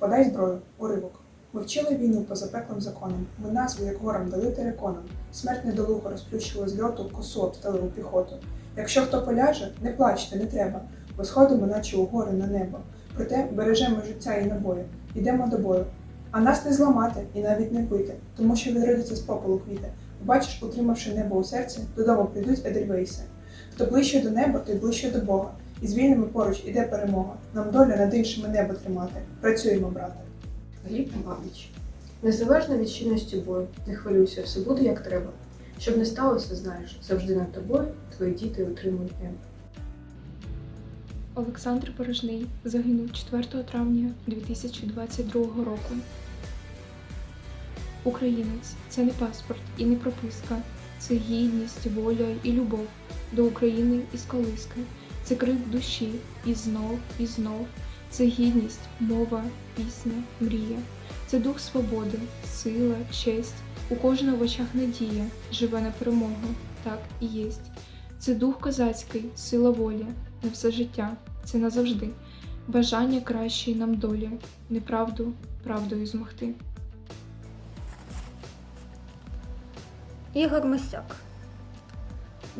Подай зброю, уривок. Ми вчили війну по запеклим законам. Ми назву, як горам дали териконом. Смерть недолуго розплющила з льоту косу обстеливу піхоту. Якщо хто поляже, не плачте, не треба, бо сходимо, наче у гори на небо. Проте бережемо життя і набою, йдемо до бою. А нас не зламати і навіть не вбити, тому що відродиться з попелу квіти. Побачиш, утримавши небо у серці, додому прийдуть Едельвейси. Хто ближче до неба, той ближче до Бога. І з вільними поруч іде перемога. Нам доля над іншими небо тримати. Працюємо, брате. Гліб Бабич. Незалежно від щільності бою, не хвилюйся, все буде як треба. Щоб не сталося, знаєш, завжди над тобою твої діти отримують небо. Олександр Порожний загинув 4 травня 2022 року. Українець це не паспорт і не прописка, це гідність, воля і любов до України із колиски. Це крик душі і знов, і знов. Це гідність, мова, пісня, мрія. Це дух свободи, сила, честь. У кожного в очах надія живе на перемогу. Так і єсть. Це дух козацький, сила волі, на все життя, це назавжди. Бажання кращої нам долі, неправду правдою змогти. Ігор Мисяк.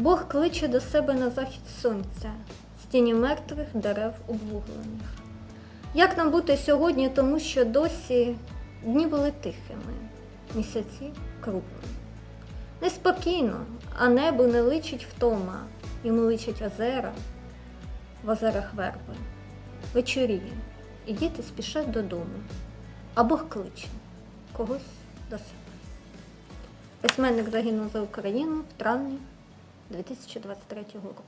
Бог кличе до себе на захід сонця, з мертвих дерев обвуглених. Як нам бути сьогодні, тому що досі дні були тихими, місяці круглими. Неспокійно, а небу не личить втома, йому личать озера, в озерах верби. Вечоріє, і діти спішать додому, а Бог кличе когось до себе. Письменник загинув за Україну в травні 2023 року.